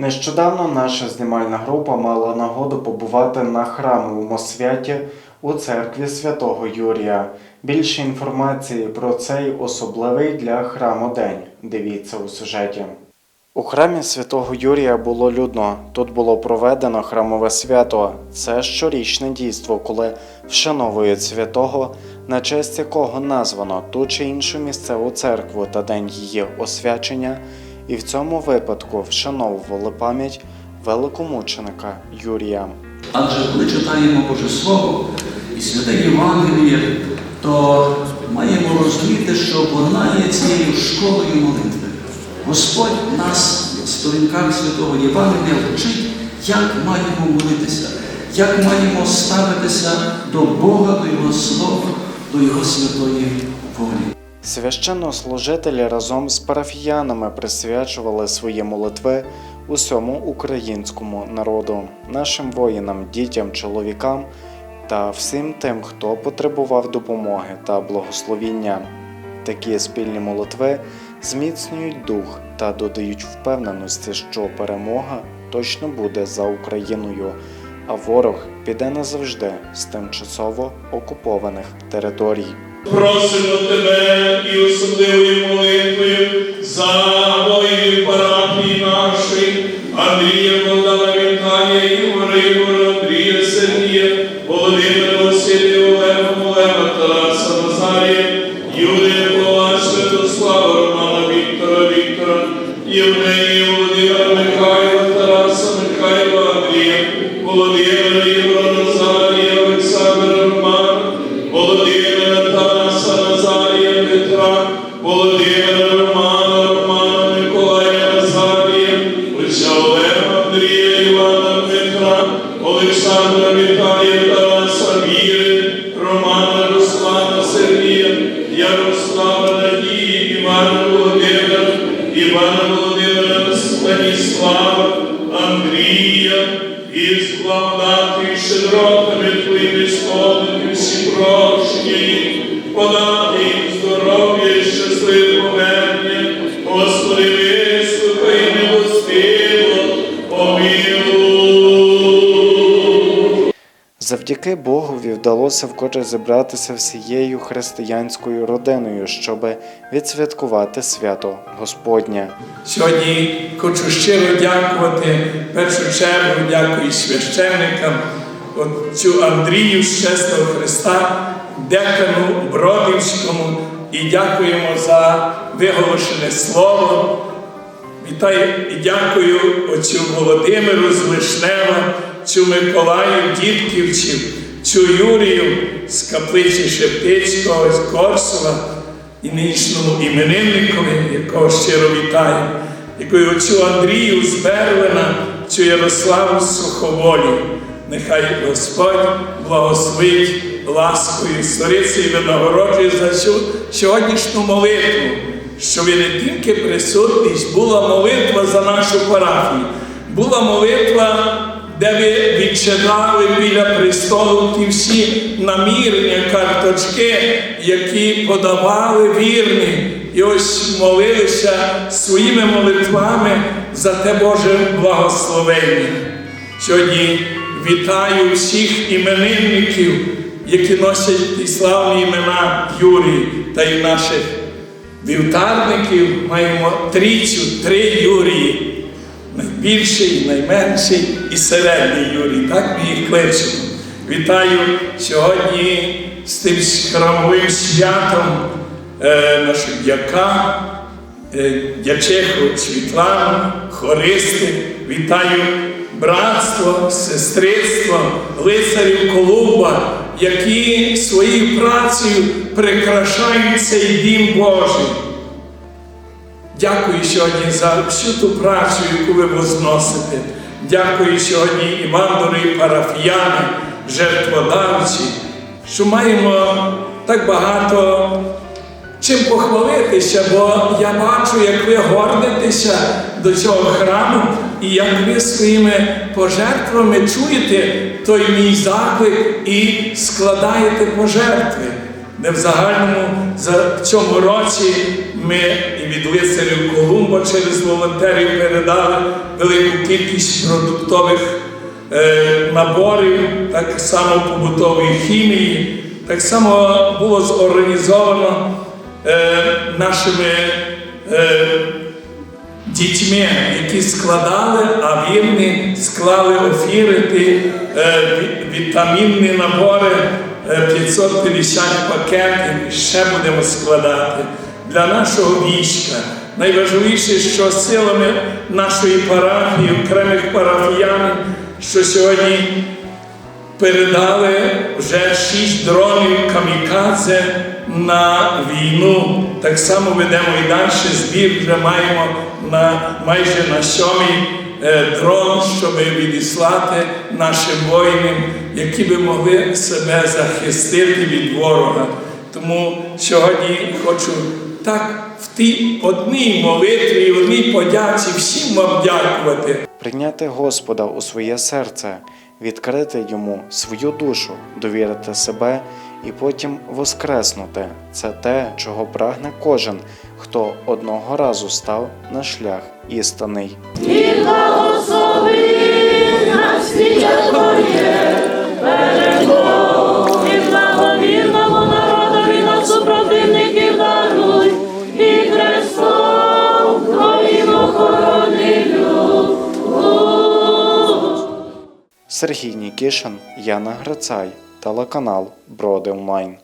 Нещодавно наша знімальна група мала нагоду побувати на храмовому святі у церкві святого Юрія. Більше інформації про цей особливий для храму день. Дивіться у сюжеті. У храмі святого Юрія було людно. Тут було проведено храмове свято. Це щорічне дійство, коли вшановують святого, на честь якого названо ту чи іншу місцеву церкву та день її освячення, і в цьому випадку вшановували пам'ять великомученика Юрія. Адже коли читаємо Боже Слово і святе Євангеліє, то маємо розуміти, що вона є цією школою молитви. Господь нас в сторінках святого Євангелія вчить, як маємо молитися, як маємо ставитися до Бога, до Його Слова, до Його святої волі. Священнослужителі разом з парафіянами присвячували свої молитви усьому українському народу, нашим воїнам, дітям, чоловікам та всім тим, хто потребував допомоги та благословіння. Такі спільні молитви зміцнюють дух та додають впевненості, що перемога точно буде за Україною, а ворог піде назавжди з тимчасово окупованих територій. Просимо тебе і особливою Олександра Віталія Віри, Романа Руслана Сергія, Ярослава Надії, Івана Володимира, Івана Володимира Станіслава, Андрія, із благодати щедротами Твоїми сповнені всі прощення їх, подати Завдяки Богові вдалося вкотре зібратися всією християнською родиною, щоб відсвяткувати свято Господнє. Сьогодні хочу щиро дякувати, першу чергу дякую священникам, отцю Андрію з Чесного Христа, декану Бродівському і дякуємо за виголошене слово. Вітаю і дякую отцю Володимиру з Вишнева, цю Миколаю Дідківців, цю Юрію з каплиці Шептицького, з Корсова і нинішньому іменинникові, якого щиро вітаю. Дякую отцю Андрію з Берлина, цю Ярославу Суховолі. Нехай Господь благословить ласкою сторицею і винагороджує за цю сьогоднішню молитву що ви не тільки присутність, була молитва за нашу парафію, була молитва, де ви відчитали біля престолу ті всі намірення, карточки, які подавали вірні, і ось молилися своїми молитвами за те Боже благословення. Сьогодні вітаю всіх іменинників, які носять ті славні імена Юрії та й наших вівтарників маємо трійцю, три Юрії. Найбільший, найменший і середній Юрій. Так ми їх кличемо. Вітаю сьогодні з тим храмовим святом е, нашого дяка, е, дячиху Світлану, хористи. Вітаю братство, сестринство, лицарів Колумба, які своєю працею прикрашають цей дім Божий. Дякую сьогодні за всю ту працю, яку ви возносите. Дякую сьогодні і вам, дорогі парафіяни, жертводавці, що маємо так багато чим похвалитися, бо я бачу, як ви гордитеся до цього храму і як ви своїми пожертвами чуєте той мій заклик і складаєте пожертви. Де в загальному за цьому році Ми і від лицарів Колумба через волонтерів передали велику кількість продуктових е, наборів, так само побутової хімії. Так само було зорганізовано е, нашими е, дітьми, які складали, а вірні склали офірити, е, вітамінні набори, е, 550 пакетів, і ще будемо складати для нашого війська. Найважливіше, що силами нашої парафії, окремих парафіян, що сьогодні передали вже шість дронів камікадзе на війну. Так само ведемо і далі збір. Вже маємо на майже на сьомий е, дрон, щоб відіслати нашим воїнам, які би могли себе захистити від ворога. Тому сьогодні хочу так в тій одній молитві, і одній подяці всім вам дякувати. Прийняти Господа у своє серце, відкрити йому свою душу, довірити себе і потім воскреснути. Це те, чого прагне кожен, хто одного разу став на шлях істинний. Сергій Нікішин, Яна Грицай, телеканал Броди Онлайн.